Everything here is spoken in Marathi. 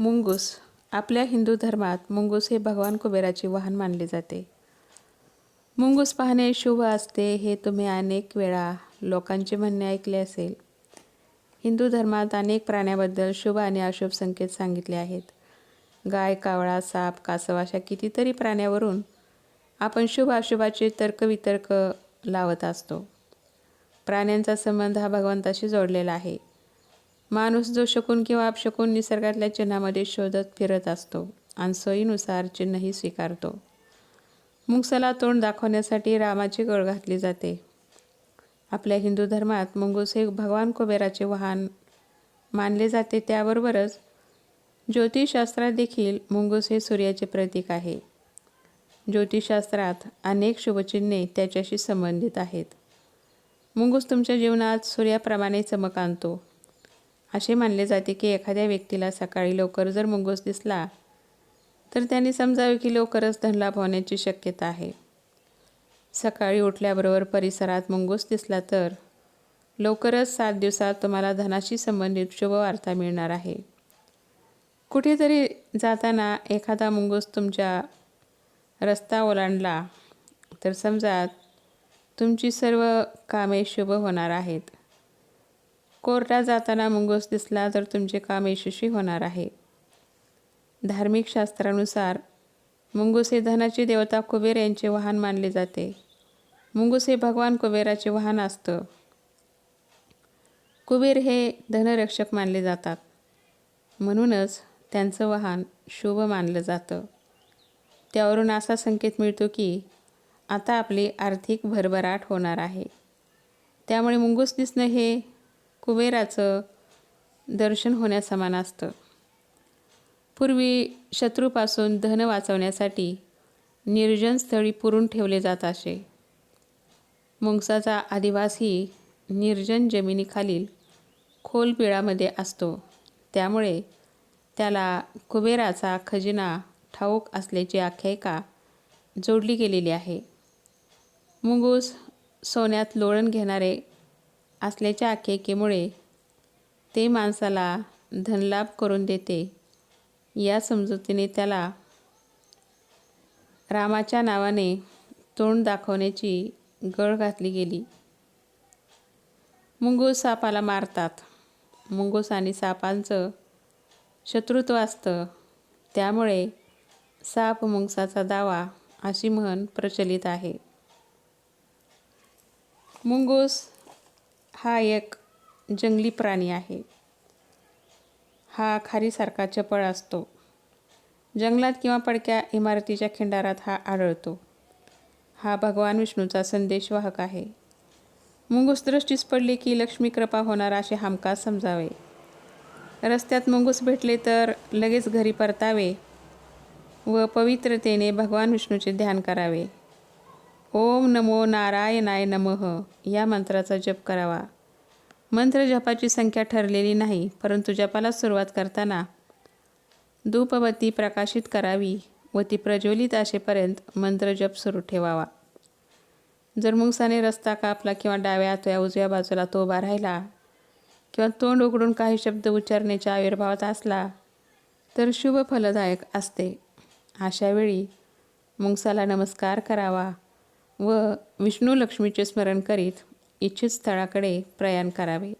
मुंगूस. आपल्या हिंदू धर्मात मुंगूस हे भगवान कुबेराचे वाहन मानले जाते. मुंगूस पाहणे शुभ असते हे तुम्ही अनेक वेळा लोकांचे म्हणणे ऐकले असेल. हिंदू धर्मात अनेक प्राण्याबद्दल शुभ आणि अशुभ संकेत सांगितले आहेत. गाय कावळा साप कासव अशा कितीतरी प्राण्यावरून आपण शुभ अशुभाचे तर्कवितर्क लावत असतो. प्राण्यांचा संबंध हा भगवंताशी जोडलेला आहे. माणूस जो शकून किंवा अपशकून निसर्गातल्या चिन्हामध्ये शोधत फिरत असतो आणि सोयीनुसार चिन्हही स्वीकारतो. मुंगसाला तोंड दाखवण्यासाठी रामाची गळ घातली जाते. आपल्या हिंदू धर्मात मुंगूस हे भगवान कुबेराचे वाहन मानले जाते. त्याबरोबरच ज्योतिषशास्त्रात देखील मुंगूस हे सूर्याचे प्रतीक आहे. ज्योतिषशास्त्रात अनेक शुभचिन्हे त्याच्याशी संबंधित आहेत. मुंगूस तुमच्या जीवनात सूर्याप्रमाणे चमक आणतो. असे मानले जाते की एखाद्या व्यक्तीला सकाळी लवकर जर मुंगूस दिसला तर त्यांनी समजावे की लवकरच धनलाभ होण्याची शक्यता आहे. सकाळी उठल्याबरोबर परिसरात मुंगूस दिसला तर लवकरच सात दिवसात तुम्हाला धनाशी संबंधित शुभवार्ता मिळणार आहे. कुठेतरी जाताना एखादा मुंगूस तुमच्या रस्ता ओलांडला तर समजा तुमची सर्व कामे शुभ होणार आहेत. कोर्टात जाताना मुंगूस दिसला तर तुमचे काम यशस्वी होणार आहे. धार्मिक शास्त्रानुसार मुंगूस हे धनाची देवता कुबेर यांचे वाहन मानले जाते. मुंगूस हे भगवान कुबेराचे वाहन असतं. कुबेर हे धनरक्षक मानले जातात. म्हणूनच त्यांचं वाहन शुभ मानलं जातं. त्यावरून असा संकेत मिळतो की आता आपली आर्थिक भरभराट होणार आहे. त्यामुळे मुंगूस दिसणं हे कुबेराचं दर्शन होण्यासमान असतं. पूर्वी शत्रूपासून धन वाचवण्यासाठी निर्जन स्थळी पुरून ठेवले जात असे. मुंगसाचा आदिवासी निर्जन जमिनीखालील खोल पिळामध्ये असतो. त्यामुळे त्याला कुबेराचा खजिना ठाऊक असल्याची आख्यायिका जोडली गेलेली आहे. मुंगूस सोन्यात लोळण घेणारे असल्याच्या आख्यायिकेमुळे ते माणसाला धनलाभ करून देते. या समजुतीने त्याला रामाच्या नावाने तोंड दाखवण्याची गळ घातली गेली. मुंगूस सापाला मारतात. मुंगूस आणि सापांचं शत्रुत्व असतं. त्यामुळे साप मुंगसाचा दावा अशी म्हण प्रचलित आहे. मुंगूस हा एक जंगली प्राणी आहे. हा खारीसारखा चपळ असतो. जंगलात किंवा पडक्या इमारतीच्या खिंडारात हा आढळतो. हा भगवान विष्णूचा संदेशवाहक आहे. मुंगूस दृष्टीस पडली की लक्ष्मी कृपा होणार असे हमखास समजावे. रस्त्यात मुंगूस भेटले तर लगेच घरी परतावे व पवित्रतेने भगवान विष्णूचे ध्यान करावे. ओम नमो नारायणाय नमः. या मंत्राचा जप करावा. मंत्र जपाची संख्या ठरलेली नाही परंतु जपाला सुरुवात करताना धूपवती प्रकाशित करावी व ती प्रज्वलित असेपर्यंत मंत्र जप सुरू ठेवावा. जर मुंगसाने रस्ता कापला किंवा डाव्या अथवा उजव्या बाजूला तो उभा राहिला किंवा तोंड उघडून काही शब्द उच्चारण्याच्या आविर्भावात असला तर शुभ फलदायक असते. अशावेळी मुंगसाला नमस्कार करावा. व विष्णू लक्ष्मीचे स्मरण करीत इच्छित स्थळाकडे प्रयाण करावे.